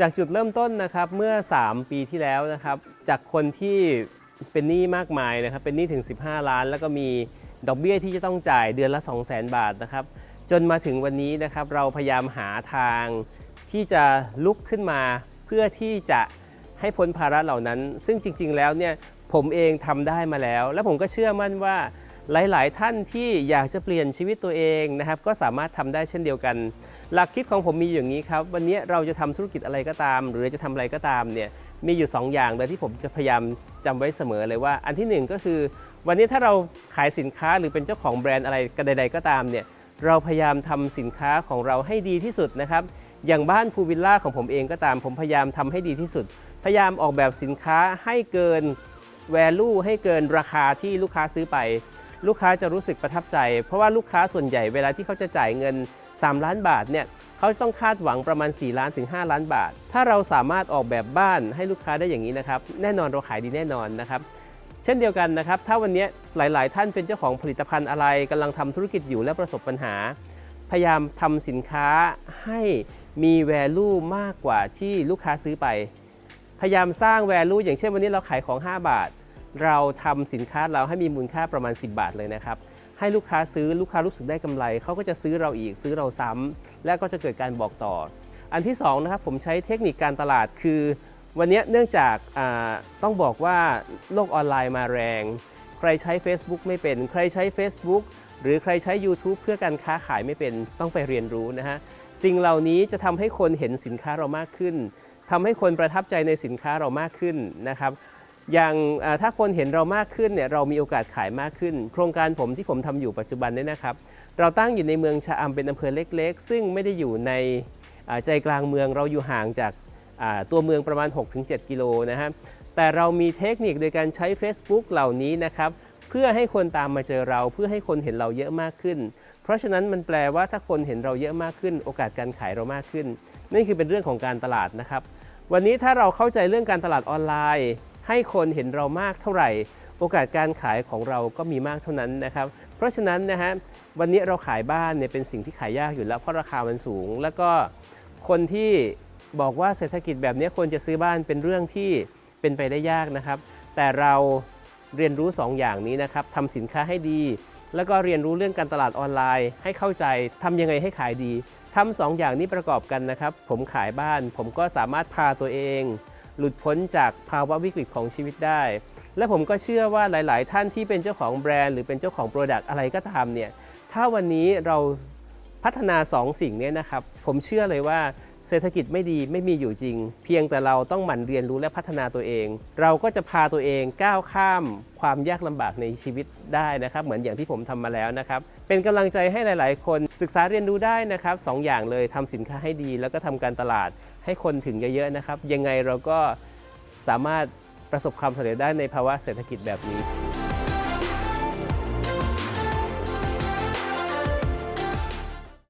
จากจุดเริ่มต้นนะครับเมื่อ 3 ปีที่แล้วนะครับจากคนที่เป็นหนี้มากมายนะครับเป็นหนี้ถึง 15 ล้าน แล้วก็มีดอกเบี้ยที่จะต้องจ่ายเดือนละ 2 0 0 0 0 0 บาทนะครับจนมาถึงวันนี้นะครับเราพยายามหาทางที่จะลุกขึ้นมาเพื่อที่จะให้พ้นภาระเหล่านั้น ซึ่งจริง ๆ แล้วเนี่ยผมเองทำได้มาแล้ว และผมก็เชื่อมั่นว่า หลาย ๆ ท่านที่อยากจะเปลี่ยนชีวิตตัวเองนะครับ ก็สามารถทำได้เช่นเดียวกัน หลักคิดของผมมีอย่างนี้ครับ วันนี้เราจะทำธุรกิจอะไรก็ตาม หรือจะทำอะไรก็ตามเนี่ยมีอยู่ 2 อย่างเลยที่ผมจะพยายามจำไว้เสมอเลยว่า อันที่หนึ่งก็คือ วันนี้ถ้าเราขายสินค้าหรือเป็นเจ้าของแบรนด์อะไรก็ใด ๆ ก็ตามเนี่ยเราพยายามทำสินค้าของเราให้ดีที่สุดนะครับอย่างบ้านพูวิลล่าของผมเองก็ตาม ผมพยายามทำให้ดีที่สุด พยายามออกแบบสินค้าให้เกิน value ให้เกินราคาที่ลูกค้าซื้อไป ลูกค้าจะรู้สึกประทับใจ เพราะว่าลูกค้าส่วนใหญ่เวลาที่เขาจะจ่ายเงิน 3 ล้านบาทเนี่ยเขาจะต้องคาดหวังประมาณ 4 ล้านถึง 5 ล้านบาท ถ้าเราสามารถออกแบบบ้านให้ลูกค้าได้อย่างนี้นะครับแน่นอนเราขายดีแน่นอนนะครับเช่นเดียวกันนะครับถ้าวันนี้หลาย ๆ ท่านเป็นเจ้าของผลิตภัณฑ์อะไรกำลังทำธุรกิจอยู่และประสบปัญหา พยายามทำสินค้าให้มี value มากกว่าที่ลูกค้าซื้อไป พยายามสร้าง value อย่างเช่นวันนี้เราขายของ 5 บาท เราทำสินค้าเราให้มีมูลค่าประมาณ 10 บาทเลยนะครับ ให้ลูกค้าซื้อลูกค้ารู้สึกได้กำไร เขาก็จะซื้อเราอีกซื้อเราซ้ำและก็จะเกิดการบอกต่อ อันที่สองนะครับผมใช้เทคนิคการตลาดคือ วันนี้เนื่องจากาต้องบอกว่าโลกออนไลน์มาแรง ใครใช้ Facebook ไม่เป็น ใครใช้ Facebook หรือใครใช้ YouTube เพื่อการค้าขายไม่เป็นต้องไปเรียนรู้นะฮะสิ่งเหล่านี้จะทำให้คนเห็นสินค้าเรามากขึ้นทำให้คนประทับใจในสินค้าเรามากขึ้นนะครับ อย่างถ้าคนเห็นเรามากขึ้นเนี่ยเรามีโอกาสขายมากขึ้น โครงการผมที่ผมทำอยู่ปัจจุบันเนี่ยนะครับ เราตั้งอยู่ในเมืองชะอำเป็นอำเภอเล็ก ๆ ซึ่งไม่ได้อยู่ในใจกลางเมืองเราอยู่ห่างจากตัวเมืองประมาณ 6-7 กิโลนะฮะแต่เรามีเทคนิคโดยการใช้ Facebook เหล่านี้นะครับเพื่อให้คนตามมาเจอเราเพื่อให้คนเห็นเราเยอะมากขึ้น เพราะฉะนั้นมันแปลว่าถ้าคนเห็นเราเยอะมากขึ้น โอกาสการขายเรามากขึ้นนี่คือเป็นเรื่องของการตลาดนะครับ วันนี้ถ้าเราเข้าใจเรื่องการตลาดออนไลน์ ให้คนเห็นเรามากเท่าไหร่ โอกาสการขายของเราก็มีมากเท่านั้นนะครับ เพราะฉะนั้นนะฮะวันนี้เราขายบ้านเนี่ยเป็นสิ่งที่ขายยากอยู่แล้วเพราะราคามันสูง แล้วก็คนที่บอกว่าเศรษฐกิจแบบนี้คนจะซื้อบ้านเป็นเรื่องที่เป็นไปได้ยากนะครับ แต่เราเรียนรู้2อย่างนี้นะครับทำสินค้าให้ดี แล้วก็เรียนรู้เรื่องการตลาดออนไลน์ ให้เข้าใจทำยังไงให้ขายดีทำสองอย่างนี้ประกอบกันนะครับ ผมขายบ้าน ผมก็สามารถพาตัวเอง หลุดพ้นจากภาวะวิกฤตของชีวิตได้ และผมก็เชื่อว่าหลาย ๆ ท่านที่เป็นเจ้าของแบรนด์หรือเป็นเจ้าของโปรดักต์อะไรก็ตามเนี่ยถ้าวันนี้เราพัฒนา2สิ่งนี้นะครับ ผมเชื่อเลยว่า เศรษฐกิจไม่ดีไม่มีอยู่จริง เพียงแต่เราต้องหมั่นเรียนรู้และพัฒนาตัวเอง เราก็จะพาตัวเองก้าวข้ามความยากลำบากในชีวิตได้นะครับ เหมือนอย่างที่ผมทำมาแล้วนะครับ เป็นกำลังใจให้หลาย ๆ คนศึกษาเรียนรู้ได้นะครับสองอย่างเลยทำสินค้าให้ดี แล้วก็ทำการตลาดให้คนถึงเยอะ ๆ นะครับ ยังไงเราก็สามารถประสบความสำเร็จได้ในภาวะเศรษฐกิจแบบนี้